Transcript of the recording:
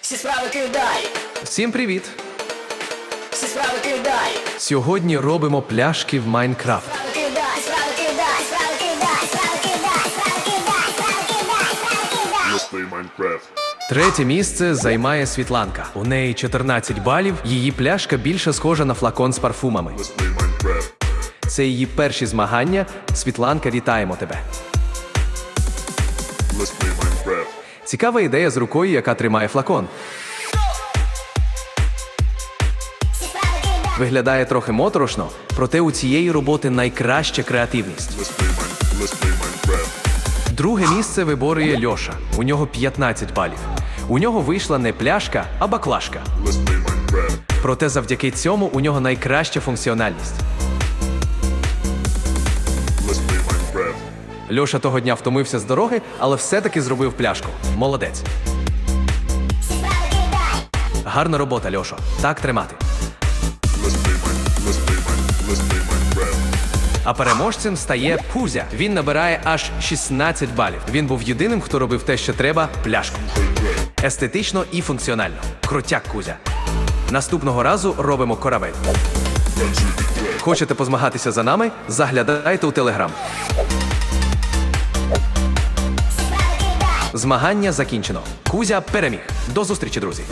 Всі справи кидай, Всім привіт! всі справи кидай, Сьогодні робимо пляшки в Майнкрафт. Третє місце займає Світланка. У неї 14 балів. Її пляшка більше схожа на флакон з парфумами. Це її перші змагання. Світланка, вітаємо тебе. Let's play Minecraft. Цікава ідея з рукою, яка тримає флакон. Виглядає трохи моторошно, проте у цієї роботи найкраща креативність. Друге місце виборює Льоша. У нього 15 балів. У нього вийшла не пляшка, а баклажка. Проте завдяки цьому у нього найкраща функціональність. Льоша того дня втомився з дороги, але все-таки зробив пляшку. Молодець. Гарна робота, Льошо. Так тримати. А переможцем стає Пузя. Він набирає аж 16 балів. Він був єдиним, хто робив те, що треба пляшку. Естетично і функціонально. Крутяк Кузя. Наступного разу робимо корабель. Хочете позмагатися за нами? Заглядайте у телеграм. Змагання закінчено. Кузя переміг. До зустрічі, друзі.